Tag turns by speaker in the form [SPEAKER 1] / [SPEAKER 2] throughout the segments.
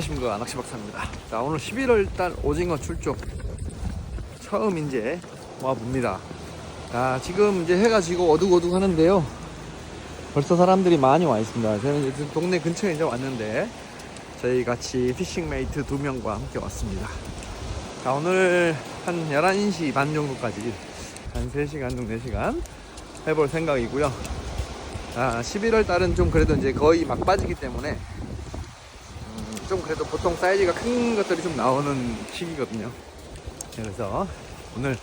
[SPEAKER 1] 안녕하십니까 낚시박사입니다. 자 오늘 11월 달 오징어 출조. 처음 이제 와봅니다. 자 지금 이제 해가 지고 어둑어둑 하는데요. 벌써 사람들이 많이 와 있습니다. 저는 이제 동네 근처에 이제 왔는데 저희 같이 피싱메이트 두 명과 함께 왔습니다. 자 오늘 한 11시 반 정도까지 한 3시간 정도 4시간 해볼 생각이고요. 자 11월 달은 좀 그래도 이제 거의 막 빠지기 때문에 좀 그래도 보통 사이즈가 큰 것들이 좀 나오는 시기거든요. 그래서 오늘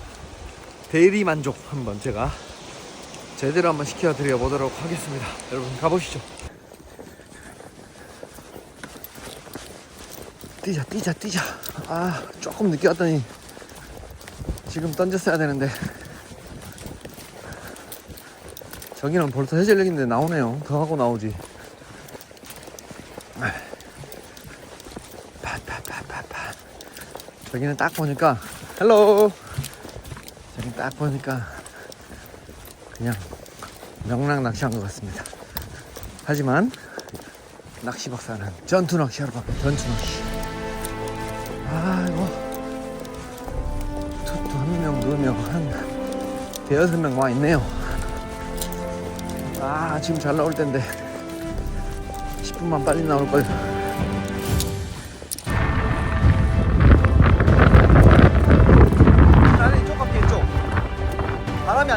[SPEAKER 1] 대리 만족 한번 제가 제대로 한번 시켜 드려 보도록 하겠습니다. 여러분 가보시죠. 뛰자, 뛰자, 뛰자. 아, 조금 늦게 왔더니 지금 던졌어야 되는데. 저기는 벌써 해질녘인데 나오네요. 더 하고 나오지. 파파파파파 저기는 딱 보니까 헬로! 저기 딱 보니까 그냥 명랑 낚시한 것 같습니다. 하지만 낚시 박사는 전투 낚시하러 갑니다. 전투 낚시. 아이고 투투 한명 두명 한 대여섯 명 와 있네요. 아 지금 잘 나올 텐데. 10분만 빨리 나올 걸. 나는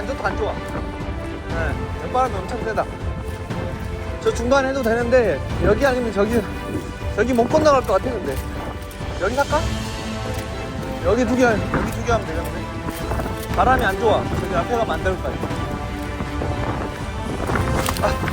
[SPEAKER 1] 안 좋다 안 좋아? 네, 바람이 엄청 세다. 저 중간에 해도 되는데 여기 아니면 저기 저기 못 건너갈 것 같아 근데. 여기 살까? 여기 두개 여기 두 개 하면 되겠는데 바람이 안 좋아. 저기 앞에 가면 안 될 거야 아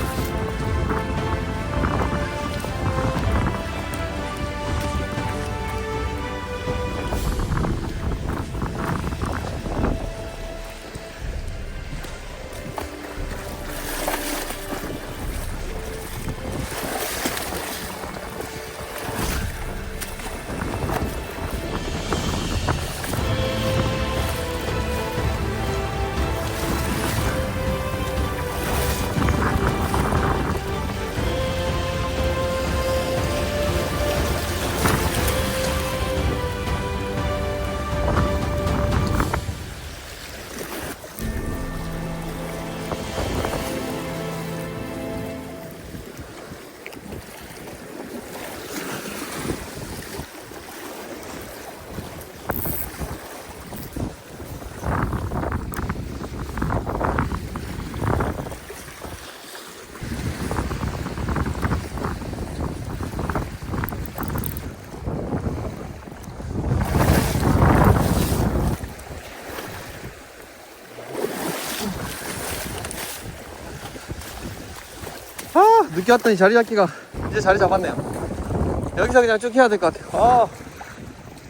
[SPEAKER 1] 늦게 왔더니 자리 잡기가 이제 자리 잡았네요. 여기서 그냥 쭉 해야 될 것 같아요. 아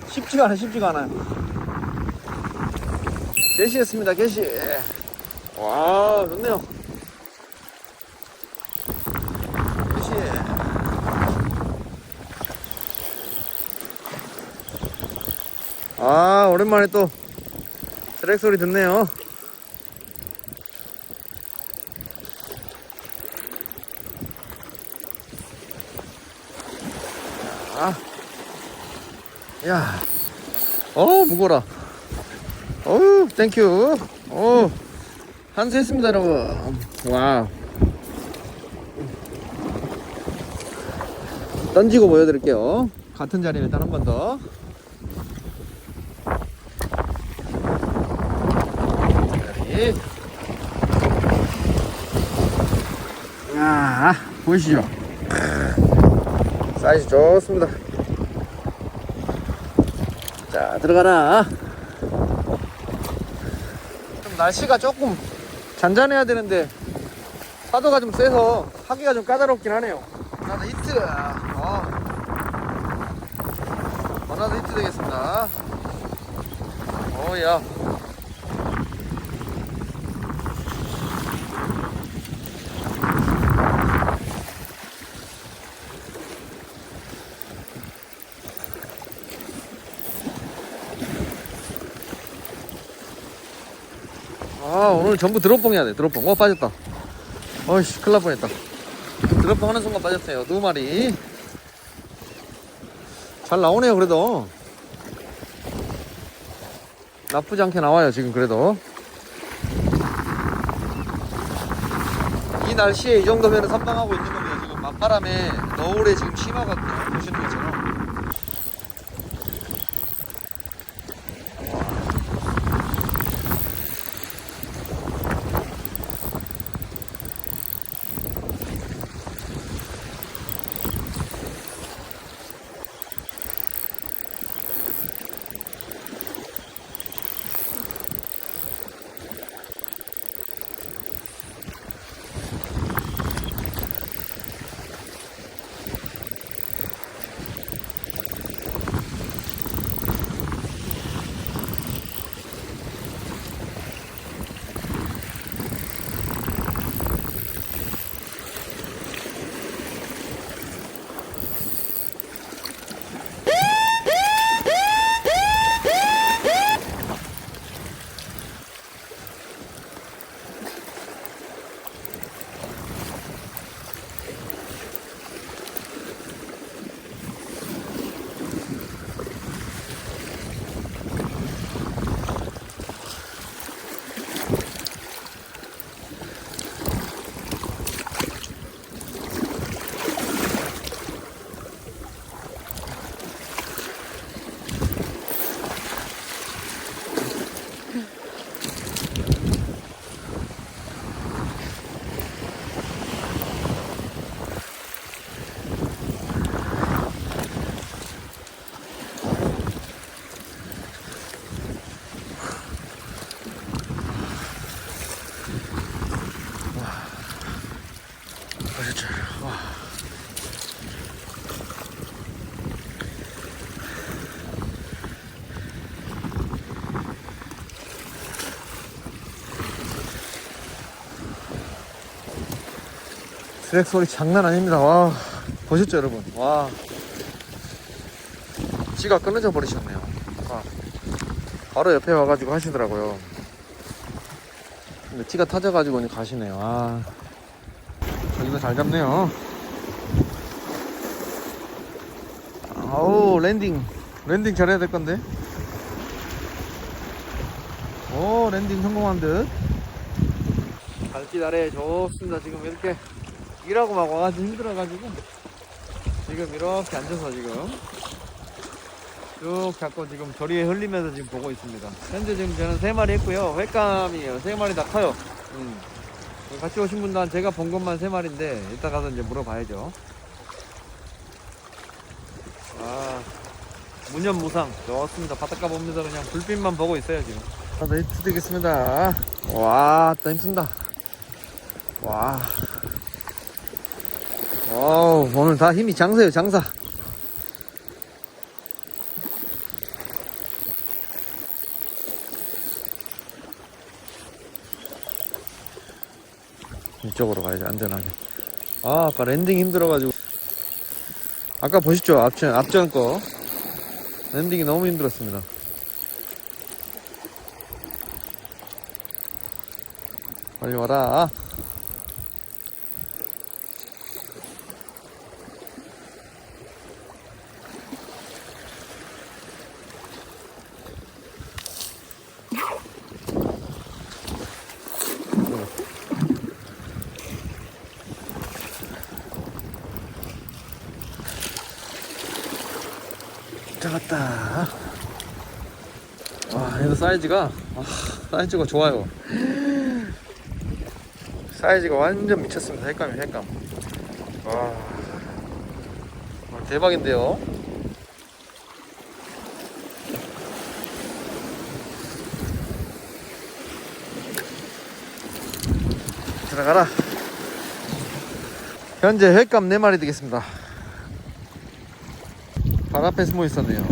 [SPEAKER 1] 쉽지가 않아요 쉽지가 않아요. 개시했습니다 개시. 와 좋네요. 개시. 아 오랜만에 또 드랙 소리 듣네요 아. 야. 어, 무거라. 어우, 땡큐. 어. 한수 했습니다, 여러분. 와우. 던지고 보여드릴게요. 같은 자리에 일단 한 번 더. 아, 보이시죠? 사이즈 좋습니다. 자, 들어가라. 좀 날씨가 조금 잔잔해야 되는데 파도가 좀 세서 하기가 좀 까다롭긴 하네요. 하나 히트. 어. 하나 히트 되겠습니다. 오야. 아 오늘 전부 드롭봉 해야 돼 드롭봉. 어 빠졌다. 어이씨 큰일 날 뻔했다. 드롭봉 하는 순간 빠졌어요 두 마리 잘 나오네요 그래도. 나쁘지 않게 나와요 지금 그래도. 이 날씨에 이 정도면 선방하고 있는 겁니다 지금. 맞바람에 너울에 지금 심하거든요 보시는 것처럼 드랙 소리 장난 아닙니다. 와, 보셨죠, 여러분? 와, 지가 끊어져 버리셨네요. 와, 바로 옆에 와가지고 하시더라고요. 근데 티가 타져가지고 이제 가시네요. 아, 여기도 잘 잡네요. 아우, 랜딩. 랜딩 잘해야 될 건데. 오, 랜딩 성공한 듯. 갈빛 아래 좋습니다. 지금 이렇게 일하고 막 와가지고 힘들어가지고 지금 이렇게 앉아서 지금 쭉 잡고 지금 저리에 흘리면서 지금 보고 있습니다. 현재 지금 저는 세 마리 했고요. 횟감이에요. 세 마리 다 커요. 음. 같이 오신 분들은 제가 본 것만 세 마리인데 이따 가서 이제 물어봐야죠. 아 무념무상 좋습니다. 바닷가 보면서 그냥 불빛만 보고 있어요 지금. 아, 메이트 되겠습니다. 와, 또 힘쓴다. 와. 어우, 오늘 다 힘이 장사예요, 장사. 이쪽으로 가야지, 안전하게. 아, 아까 랜딩 힘들어가지고. 아까 보셨죠? 앞전, 앞전 거. 랜딩이 너무 힘들었습니다. 빨리 와라. 잡았다. 와, 얘도 사이즈가, 아, 사이즈가 좋아요. 사이즈가 완전 미쳤습니다. 색감이 색감. 와, 와, 대박인데요. 들어가라. 현재 횟감 4마리 되겠습니다. 발 앞에 숨어 있었네요.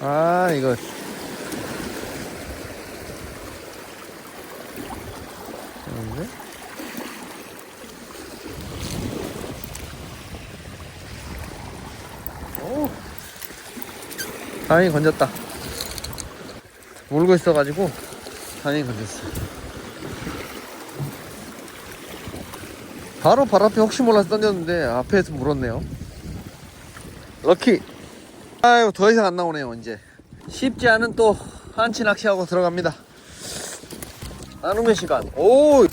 [SPEAKER 1] 아, 이거. 그런데? 오. 다행히 건졌다. 물고 있어가지고 다행히 건졌어. 바로 발 앞에 혹시 몰라서 던졌는데 앞에서 물었네요. 럭키. 아유 더 이상 안 나오네요 이제. 쉽지 않은 또 한치 낚시하고 들어갑니다. 나눔의 시간. 오.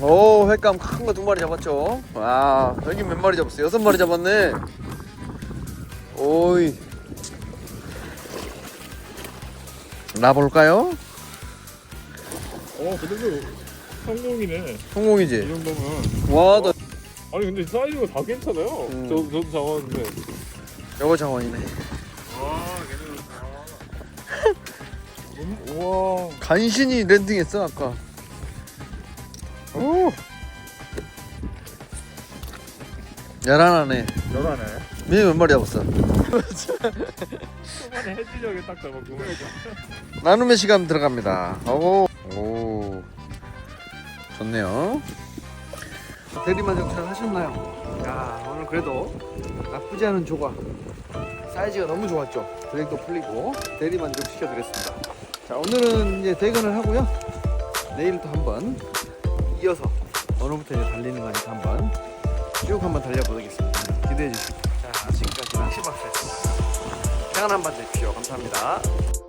[SPEAKER 1] 오 횟감 큰 거 두 마리 잡았죠. 와 여기 몇 마리 잡았어? 여섯 마리 잡았네. 오이. 놔볼까요?
[SPEAKER 2] 어 그래도 성공이네 이
[SPEAKER 1] 성공이지.
[SPEAKER 2] 정도면
[SPEAKER 1] 와, 너
[SPEAKER 2] 아니 근데 사이즈가 다 괜찮아요
[SPEAKER 1] 음.
[SPEAKER 2] 저, 저도 잡았는데
[SPEAKER 1] 요거 장원이네.
[SPEAKER 2] 와 걔는 아. 우와
[SPEAKER 1] 간신히 랜딩했어 아까. 오. 열하나네.
[SPEAKER 2] 열하네
[SPEAKER 1] 민이 몇 마리 잡았어?
[SPEAKER 2] 초반에 해지력에 딱 잡았구만
[SPEAKER 1] 나눔의 시간 들어갑니다. 오, 오, 좋네요. 대리만족 잘 하셨나요? 야, 오늘 그래도 나쁘지 않은 조각. 사이즈가 너무 좋았죠. 블랙도 풀리고 대리만족 시켜드렸습니다. 자, 오늘은 이제 퇴근을 하고요. 내일 또 한번 이어서 오늘부터 이제 달리는 거니까 한번 쭉 한번 달려보겠습니다. 기대해 주시고. 자, 지금까지 낚시박스였습니다. 평안한 밤 되십시오. 감사합니다.